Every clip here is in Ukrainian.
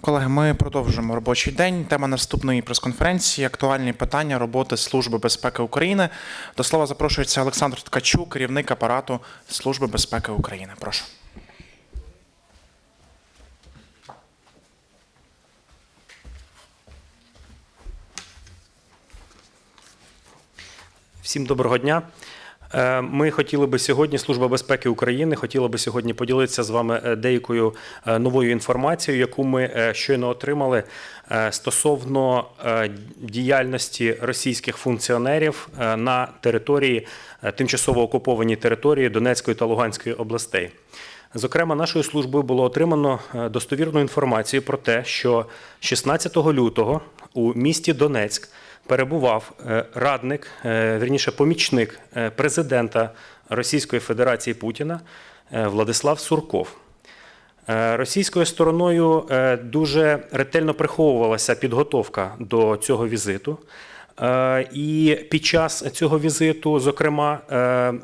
Колеги, ми продовжуємо робочий день. Тема наступної прес-конференції актуальні питання роботи Служби безпеки України. До слова запрошується Олександр Ткачук, керівник апарату Служби безпеки України. Прошу. Всім доброго дня. Е, Ми хотіли би сьогодні, Служба безпеки України хотіла би сьогодні поділитися з вами е, деякою е, новою інформацією, яку ми щойно отримали стосовно діяльності російських функціонерів на території тимчасово окупованій території Донецької та Луганської областей. Зокрема, нашою службою було отримано достовірну інформацію про те, що 16 лютого у місті Донецьк перебував е, радник, е, вірніше помічник е, президента Російської Федерації Путіна Владислав Сурков. Російською стороною дуже ретельно приховувалася підготовка до цього візиту. І під час цього візиту, зокрема,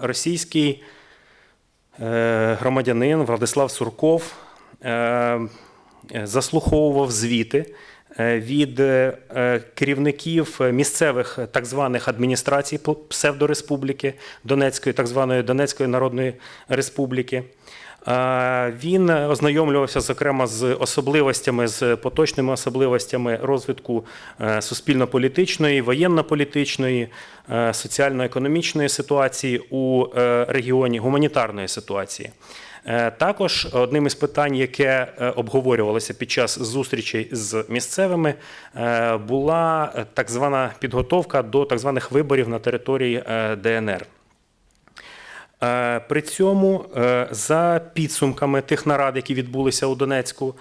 російський громадянин Владислав Сурков заслуховував звіти від е, е, керівників місцевих так званих адміністрацій псевдореспубліки Донецької, так званої Донецької Народної Республіки. Е, Він ознайомлювався зокрема з особливостями, з поточними особливостями розвитку е, суспільно-політичної, воєнно-політичної, е, соціально-економічної ситуації у е, регіоні, гуманітарної ситуації. Е, Також одним із питань, яке е, обговорювалося під час зустрічей з місцевими, е, була так звана підготовка до так званих виборів на території ДНР. При цьому, за підсумками тих нарад, які відбулися у Донецьку,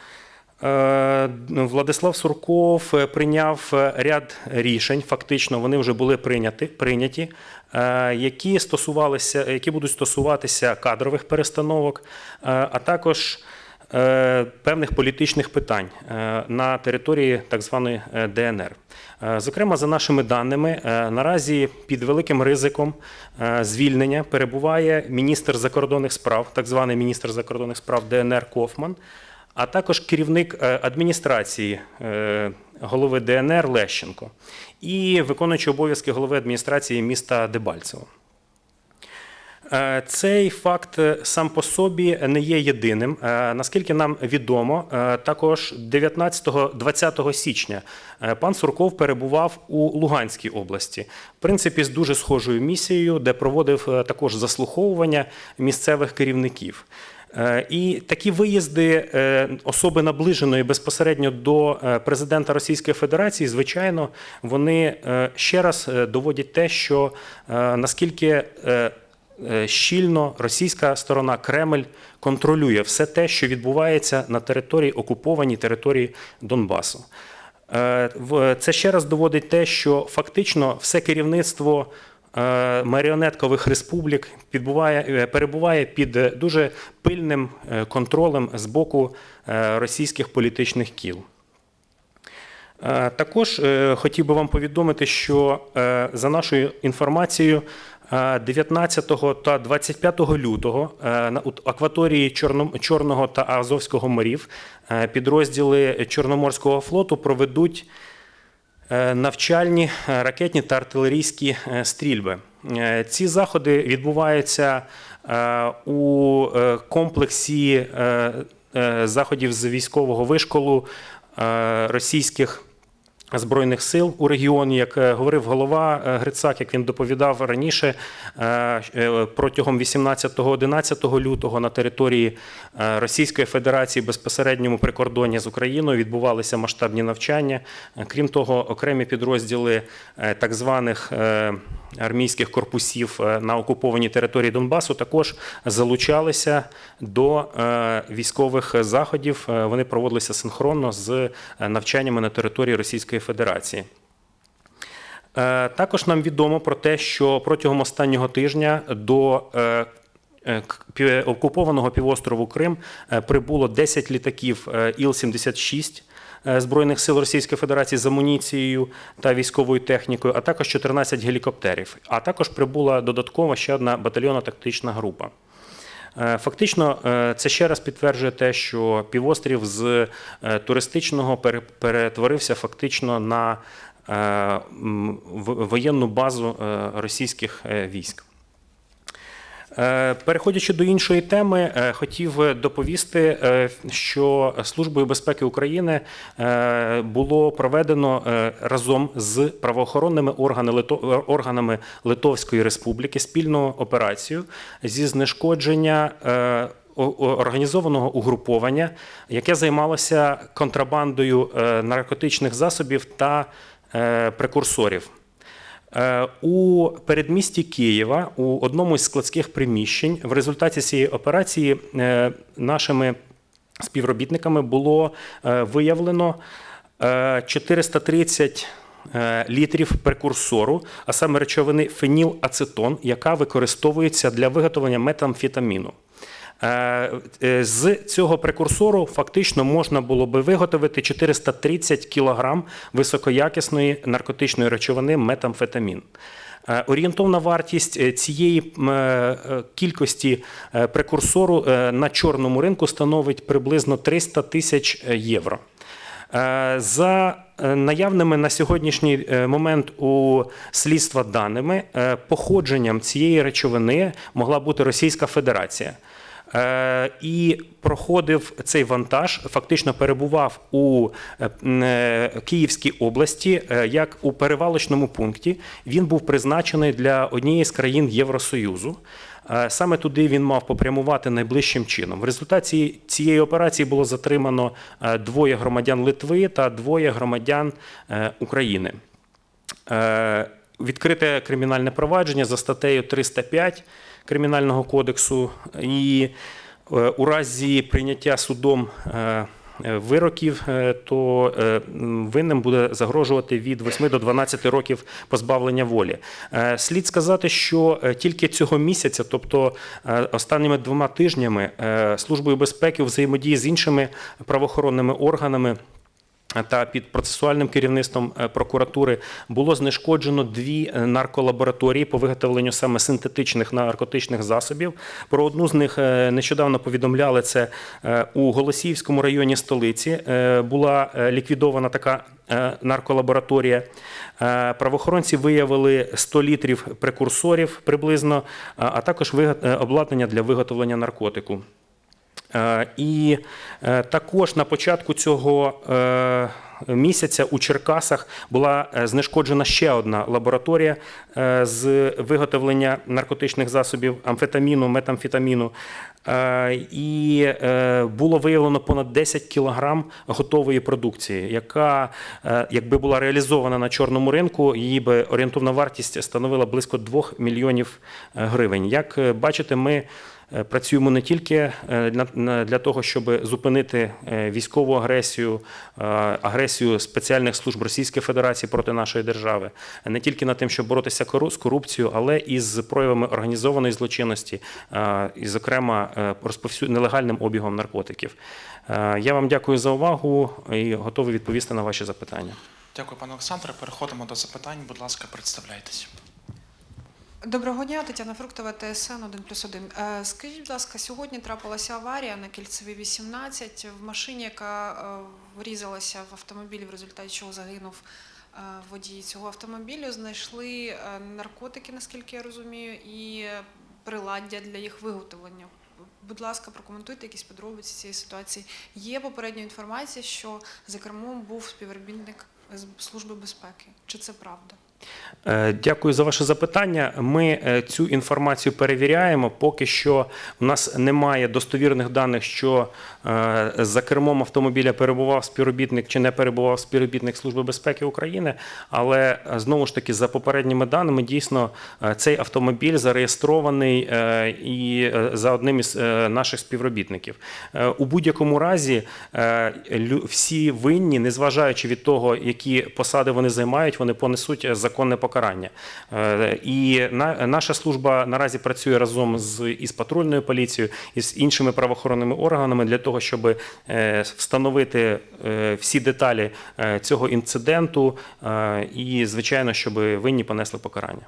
Владислав Сурков е, прийняв е, ряд рішень. Фактично, вони вже були прийняті, прийняті е, які стосувалися, які будуть стосуватися кадрових перестановок, е, а також е, певних політичних питань е, на території так званої е, ДНР. Е, Зокрема, за нашими даними, е, наразі під великим ризиком е, звільнення перебуває міністр закордонних справ, так званий міністр закордонних справ ДНР Кофман, а також керівник е, адміністрації е, голови ДНР Лещенко і виконуючий обов'язки голови адміністрації міста Дебальцево. Е, Цей факт сам по собі не є єдиним. Наскільки нам відомо, також 19-20 січня пан Сурков перебував у Луганській області, в принципі, з дуже схожою місією, де проводив також заслуховування місцевих керівників. Е, І такі виїзди е, особи наближеної безпосередньо до е, президента Російської Федерації, звичайно, вони ще раз доводять те, що наскільки щільно російська сторона Кремль контролює все те, що відбувається на території окупованій території Донбасу. Це ще раз доводить те, що фактично все керівництво маріонеткових республік е, перебуває під е, дуже пильним е, контролем з боку е, російських політичних кіл. Е, Також е, хотів би вам повідомити, що е, за нашою інформацією, е, 19 та 25 лютого е, на акваторії Чорно- Чорного та Азовського морів е, підрозділи Чорноморського флоту проведуть е, навчальні е, ракетні та артилерійські е, стрільби. Е, Ці заходи відбуваються е, у е, комплексі е, е, заходів з військового вишколу е, російських. Збройних сил у регіоні, як е, говорив голова е, Грицак, як він доповідав раніше, е, протягом 18-11 лютого на території Російської Федерації безпосередньому прикордонні з Україною відбувалися масштабні навчання. Крім того, окремі підрозділи так званих армійських корпусів на окупованій території Донбасу також залучалися до військових заходів. Вони проводилися синхронно з навчаннями на території Російської Федерації. Е, Також нам відомо про те, що протягом останнього тижня до е, е, окупованого півострову Крим прибуло 10 літаків е, Іл-76 е, Збройних сил Російської Федерації з амуніцією та військовою технікою, а також 14 гелікоптерів. А також прибула додатково ще одна батальйонна тактична група. Е, Фактично, е, це ще раз підтверджує те, що півострів з е, туристичного пере- перетворився фактично на воєнну базу російських військ. Е, Переходячи до іншої теми, е, хотів доповісти, е, що Службою безпеки України було проведено разом з правоохоронними органами Литовської Республіки спільну операцію зі знешкодження. Організованого угруповання, яке займалося контрабандою наркотичних засобів та прекурсорів. Е, У передмісті Києва у одному із складських приміщень в результаті цієї операції е, нашими співробітниками було е, виявлено е, 430 е, літрів прекурсору, а саме речовини фенілацетон, яка використовується для виготовлення метамфетаміну. Е, е, З цього прекурсору фактично можна було би виготовити 430 кг високоякісної наркотичної речовини метамфетамін. Е, Орієнтовна вартість цієї кількості прекурсору на чорному ринку становить приблизно 300 тисяч євро. За наявними на сьогоднішній момент у слідства даними, походженням цієї речовини могла бути Російська Федерація. Е, І проходив цей вантаж, фактично перебував у е, е, Київській області як у перевалочному пункті. Він був призначений для однієї з країн Євросоюзу. Саме туди він мав попрямувати найближчим чином. В результаті цієї операції було затримано двоє громадян Литви та двоє громадян України. Відкрите кримінальне провадження за статтею 305 Кримінального кодексу, і е, у разі прийняття судом е, е, вироків, то винним буде загрожувати від 8 до 12 років позбавлення волі. Слід сказати, що тільки цього місяця, тобто останніми двома тижнями, Службою безпеки у взаємодії з іншими правоохоронними органами та під процесуальним керівництвом е, прокуратури було знешкоджено дві е, нарколабораторії по виготовленню саме синтетичних наркотичних засобів. Про одну з них е, нещодавно повідомляли це у Голосіївському районі столиці. Була ліквідована така нарколабораторія. Правоохоронці виявили 100 літрів прекурсорів приблизно, а також обладнання для виготовлення наркотику. Е, І е, також на початку цього е, місяця у Черкасах була знешкоджена ще одна лабораторія з виготовлення наркотичних засобів амфетаміну, метамфетаміну. І було виявлено понад 10 кілограм готової продукції, яка, якби була реалізована на чорному ринку, її би орієнтовна вартість становила близько 2 мільйонів гривень. Як бачите, ми Працюємо не тільки е, для того, щоб зупинити е, військову агресію, е, агресію спеціальних служб Російської Федерації проти нашої держави, не тільки над тим, щоб боротися з корупцією, але і з проявами організованої злочинності, е, і, зокрема, е, розповсю- нелегальним обігом наркотиків. Е, Я вам дякую за увагу і готовий відповісти на ваші запитання. Дякую, пане Олександре. Переходимо до запитань. Будь ласка, представляйтесь. Доброго дня, Тетяна Фруктова, ТСН 1 плюс 1. Е, Скажіть, будь ласка, сьогодні трапилася аварія на кільцевій 18 в машині, яка е, врізалася в автомобіль, в результаті чого загинув е, водій цього автомобілю. Знайшли наркотики, наскільки я розумію, і приладдя для їх виготовлення. Будь ласка, прокоментуйте якісь подробиці цієї ситуації. Є попередня інформація, що за кермом був співробітник Служби безпеки. Чи це правда? Е, Дякую за ваше запитання. Ми е, цю інформацію перевіряємо. Поки що в нас немає достовірних даних, що е, за кермом автомобіля перебував співробітник чи не перебував співробітник Служби безпеки України. Але знову ж таки, за попередніми даними, дійсно цей автомобіль зареєстрований і за одним із наших співробітників. У будь-якому разі всі винні, незважаючи від того, які посади вони займають, вони понесуть е, законне покарання. Е, І на- наша служба наразі працює разом з із патрульною поліцією і з іншими правоохоронними органами для того, щоб е, встановити е, всі деталі цього інциденту і, звичайно, щоб винні понесли покарання.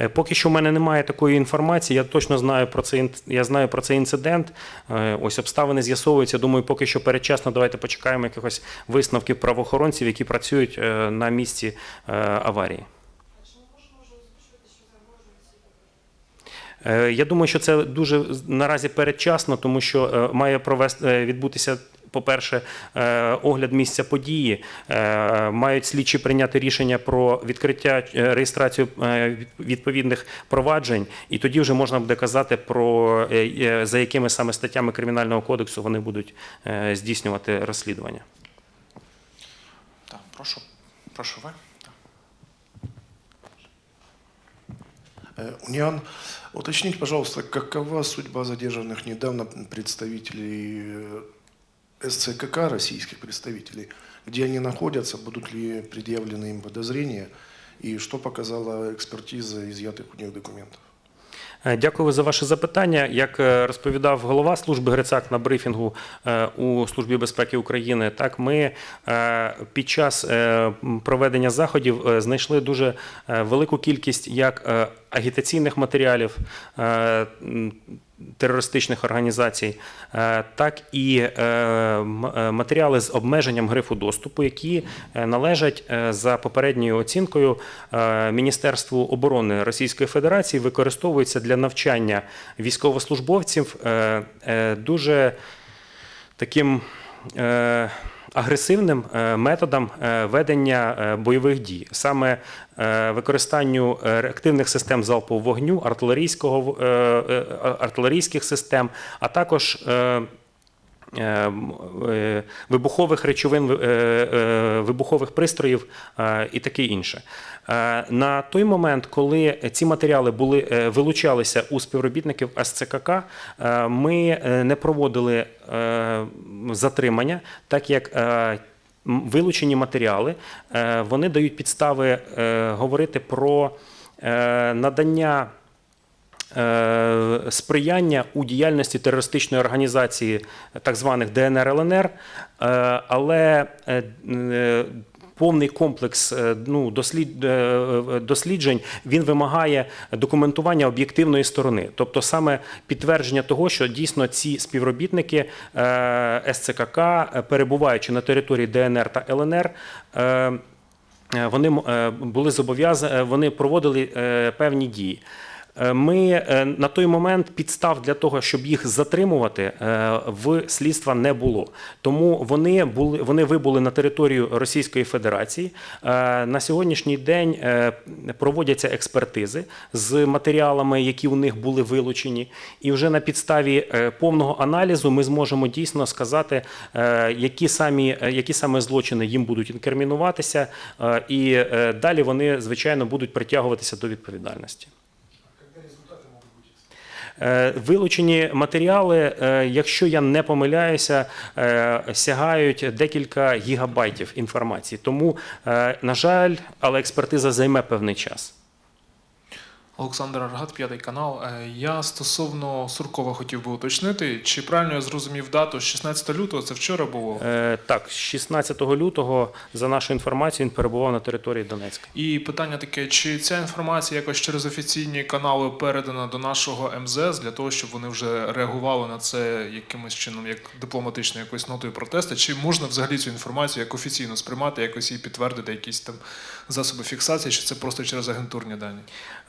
Е, Поки що в мене немає такої інформації. Я точно знаю про цей я знаю про цей інцидент. Е, Ось обставини з'ясовуються. Думаю, поки що передчасно. Давайте почекаємо якихось висновків правоохоронців, які працюють е, на місці аварії. Я думаю, що це дуже наразі передчасно, тому що має провести відбутися По-перше, е, огляд місця події Е, мають слідчі прийняти рішення про відкриття е, реєстрацію е, від- відповідних проваджень, і тоді вже можна буде казати про е, е, за якими саме статтями кримінального кодексу вони будуть е, здійснювати розслідування. Так, прошу, прошу ви. Так. Э, Униан, уточните, пожалуйста, какова судьба задержанных недавно представителей э, СЦКК, российских представителей, где они находятся, будут ли предъявлены им подозрения, и что показала экспертиза изъятых у них документов? Е, Дякую за ваше запитання. Як е, розповідав голова служби Грицак на брифінгу е, у Службі безпеки України, так ми е, під час е, м, проведення заходів е, знайшли дуже е, велику кількість як е, агітаційних матеріалів. Терористичних організацій, е, так і е, е, матеріали з обмеженням грифу доступу, які належать за попередньою оцінкою Міністерству оборони Російської Федерації, використовуються для навчання військовослужбовців дуже таким агресивним методам методом е, ведення е, бойових дій, саме е, використанню е, реактивних систем залпового вогню, артилерійського е, е, артилерійських систем, а також е, е, е, вибухових речовин, е, е, вибухових пристроїв е, і таке інше. Е, На той момент, коли ці матеріали були е, вилучалися у співробітників СЦКК, е, ми е, не проводили е, затримання, так як е, вилучені матеріали е, вони дають підстави е, говорити про е, надання е, сприяння у діяльності терористичної організації так званих ДНР ЛНР, е, але е, е, Повний комплекс е, ну, дослід, е, досліджень він вимагає документування об'єктивної сторони, тобто саме підтвердження того, що дійсно ці співробітники е, СЦКК, е, перебуваючи на території ДНР та ЛНР, е, е, вони е, були зобов'язані, вони проводили е, певні дії. Е, Ми е, на той момент підстав для того, щоб їх затримувати, е, в слідства не було. Тому вони були вони вибули на територію Російської Федерації. На сьогоднішній день проводяться експертизи з матеріалами, які у них були вилучені, і вже на підставі повного аналізу ми зможемо дійсно сказати, які самі які саме злочини їм будуть інкримінуватися, і далі вони звичайно будуть притягуватися до відповідальності. Е, Вилучені матеріали, е, якщо я не помиляюся, е, сягають декілька гігабайтів інформації. Тому, на жаль, але експертиза займе певний час. Олександр Аргат, п'ятий канал. Е, Я стосовно Суркова хотів би уточнити, чи правильно я зрозумів дату 16 лютого, це вчора було. Е, Так, 16 лютого, за нашою інформацією, він перебував на території Донецька. І питання таке: чи ця інформація якось через офіційні канали передана до нашого МЗС для того, щоб вони вже реагували на це якимось чином, як дипломатичною якоюсь нотою протесту? Чи можна взагалі цю інформацію як офіційно сприймати, якось її підтвердити, якісь там засоби фіксації, чи це просто через агентурні дані?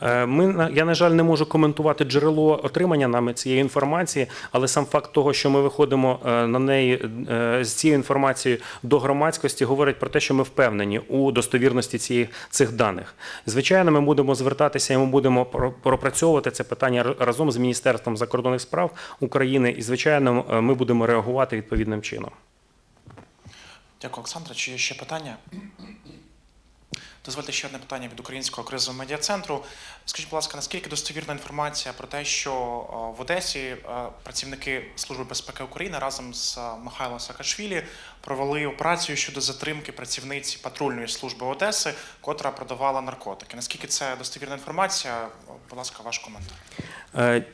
Е, Ми, я, на жаль, не можу коментувати джерело отримання нами цієї інформації, але сам факт того, що ми виходимо е, на неї е, з цією інформацією до громадськості, говорить про те, що ми впевнені у достовірності цієї, цих даних. Звичайно, ми будемо звертатися і ми будемо пропрацьовувати це питання разом з Міністерством закордонних справ України, і, звичайно, е, ми будемо реагувати відповідним чином. Дякую, Олександра. Чи є ще питання? Дозвольте ще одне питання від Українського кризового медіа центру. Скажіть, будь ласка, наскільки достовірна інформація про те, що е, в Одесі е, працівники Служби безпеки України разом з е, Михайлом Саакашвілі провели операцію щодо затримки працівниці патрульної служби Одеси, котра продавала наркотики? Наскільки це достовірна інформація? Будь ласка, ваш коментар.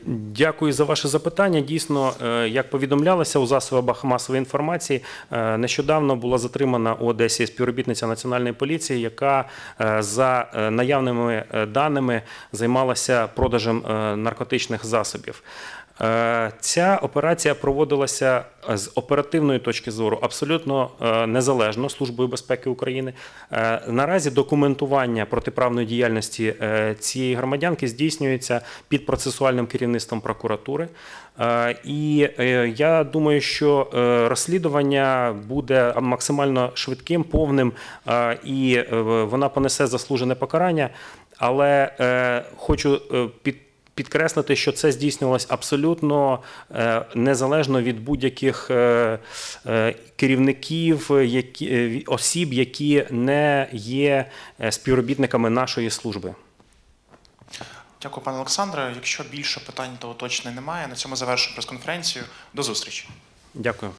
Дякую за ваше запитання. Дійсно, як повідомлялося у засобах масової інформації, нещодавно була затримана у Одесі співробітниця національної поліції, яка за е, наявними е, даними займалася продажем е, наркотичних засобів. Е, Ця операція проводилася з оперативної точки зору абсолютно е, незалежно Службою безпеки України. Е, Наразі документування протиправної діяльності е, цієї громадянки здійснюється під процесуальним керівництвом прокуратури. Е, І е, я думаю, що е, розслідування буде максимально швидким, повним, е, і е, вона понесе заслужене покарання. Але е, хочу е, під підкреслити, що це здійснювалось абсолютно е, незалежно від будь-яких е, е, керівників, які, осіб, які не є співробітниками нашої служби. Дякую, пане Олександре. Якщо більше питань та уточнень немає, на цьому завершую прес-конференцію. До зустрічі. Дякую.